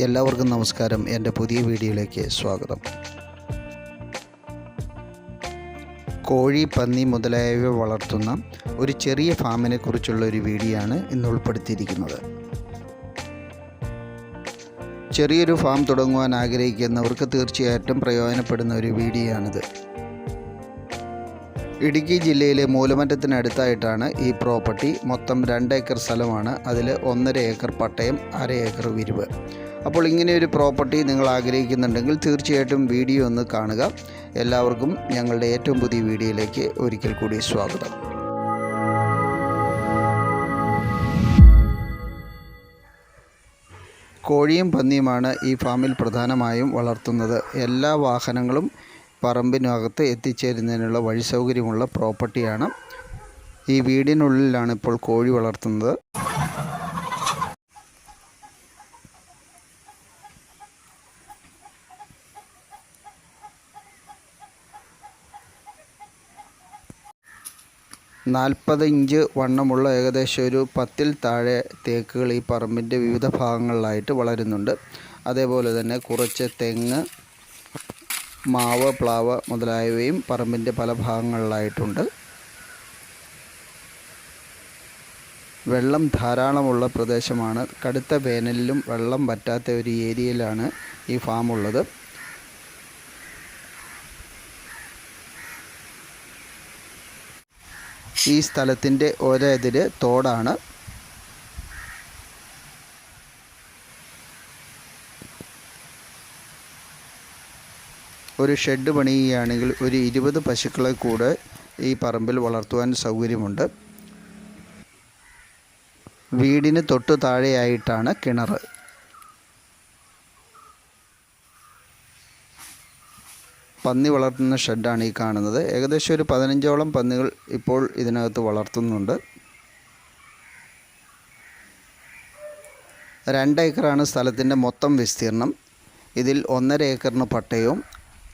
എല്ലാവർക്കും നമസ്കാരം. എന്റെ പുതിയ വീഡിയോയിലേക്ക് സ്വാഗതം. കോഴി പന്നി മുതലായവ വളർത്തുന്ന ഒരു ചെറിയ ഫാമിനെ കുറിച്ചുള്ള ഒരു വീഡിയോ ആണ് ഇന്ന് ഉൾപ്പെടുത്തിയിരിക്കുന്നത്. ചെറിയൊരു ഫാം തുടങ്ങുവാൻ ആഗ്രഹിക്കുന്നവർക്ക് തീർച്ചയായിട്ടും പ്രയോജനപ്പെടുന്ന ഒരു വീഡിയോ ആണിത് ഇടുക്കി ജില്ലയിലെ മൂലമറ്റത്തിനടുത്തായിട്ടാണ് ഈ പ്രോപ്പർട്ടി. മൊത്തം രണ്ട് ഏക്കർ സ്ഥലമാണ്. അതിൽ ഒന്നര ഏക്കർ പട്ടയം അര ഏക്കർ വിരിവ്. അപ്പോൾ ഇങ്ങനെ ഒരു പ്രോപ്പർട്ടി നിങ്ങൾ ആഗ്രഹിക്കുന്നുണ്ടെങ്കിൽ തീർച്ചയായിട്ടും വീഡിയോ ഒന്ന് കാണുക. എല്ലാവർക്കും ഞങ്ങളുടെ ഏറ്റവും പുതിയ വീഡിയോയിലേക്ക് ഒരിക്കൽ കൂടി സ്വാഗതം. കോഴിയും പന്നിയുമാണ് ഈ ഫാമിൽ പ്രധാനമായും വളർത്തുന്നത്. എല്ലാ വാഹനങ്ങളും പറമ്പിനകത്ത് എത്തിച്ചേരുന്നതിനുള്ള വഴി സൗകര്യമുള്ള പ്രോപ്പർട്ടിയാണ്. ഈ വീടിനുള്ളിലാണ് ഇപ്പോൾ കോഴി വളർത്തുന്നത്. നാൽപ്പത് ഇഞ്ച് വണ്ണമുള്ള ഏകദേശം ഒരു പത്തിൽ താഴെ തേക്കുകൾ ഈ പറമ്പിന്റെ വിവിധ ഭാഗങ്ങളിലായിട്ട് വളരുന്നുണ്ട്. അതേപോലെ തന്നെ കുറച്ച് തെങ്ങ് മാവ് പ്ലാവ് മുതലായവയും പറമ്പിന്റെ പല ഭാഗങ്ങളിലായിട്ടുണ്ട്. വെള്ളം ധാരാളമുള്ള പ്രദേശമാണ്. കടുത്ത വേനലിലും വെള്ളം പറ്റാത്ത ഒരു ഏരിയയിലാണ് ഈ ഫാം ഉള്ളത് ഈ സ്ഥലത്തിന്റെ ഒരെതിര് തോടാണ്. ഒരു ഷെഡ് പണിയുകയാണെങ്കിൽ ഒരു ഇരുപത് പശുക്കളെ കൂടെ ഈ പറമ്പിൽ വളർത്തുവാൻ സൗകര്യമുണ്ട്. വീടിന് തൊട്ടു താഴെയായിട്ടാണ് കിണർ. പന്നി വളർത്തുന്ന ഷെഡാണ് ഈ കാണുന്നത്. ഏകദേശം ഒരു പതിനഞ്ചോളം പന്നികൾ ഇപ്പോൾ ഇതിനകത്ത് വളർത്തുന്നുണ്ട്. രണ്ട് ഏക്കറാണ് സ്ഥലത്തിന്റെ മൊത്തം വിസ്തീർണം. ഇതിൽ ഒന്നര ഏക്കറിന് പട്ടയവും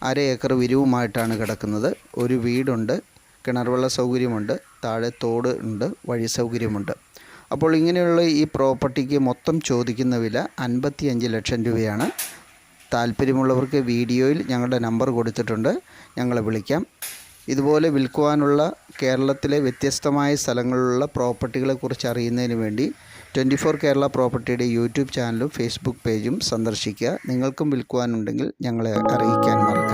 അര ഏക്കർ വിരിവുമായിട്ടാണ് കിടക്കുന്നത്. ഒരു വീടുണ്ട് കിണർവെള്ള സൗകര്യമുണ്ട് താഴെ തോട് ഉണ്ട് വഴി സൗകര്യമുണ്ട്. അപ്പോൾ ഇങ്ങനെയുള്ള ഈ പ്രോപ്പർട്ടിക്ക് മൊത്തം ചോദിക്കുന്ന വില അൻപത്തി അഞ്ച് ലക്ഷം രൂപയാണ്. താല്പര്യമുള്ളവർക്ക് വീഡിയോയിൽ ഞങ്ങളുടെ നമ്പർ കൊടുത്തിട്ടുണ്ട്. ഞങ്ങളെ വിളിക്കാം. ഇതുപോലെ വിൽക്കുവാനുള്ള കേരളത്തിലെ വ്യത്യസ്തമായ സ്ഥലങ്ങളിലുള്ള പ്രോപ്പർട്ടികളെക്കുറിച്ച് അറിയുന്നതിന് വേണ്ടി ട്വന്റി ഫോർ കേരള പ്രോപ്പർട്ടിയുടെ യൂട്യൂബ് ചാനലും ഫേസ്ബുക്ക് പേജും സന്ദർശിക്കുക. നിങ്ങൾക്കും വിൽക്കുവാനുണ്ടെങ്കിൽ ഞങ്ങളെ അറിയിക്കാൻ മറക്കരുത്.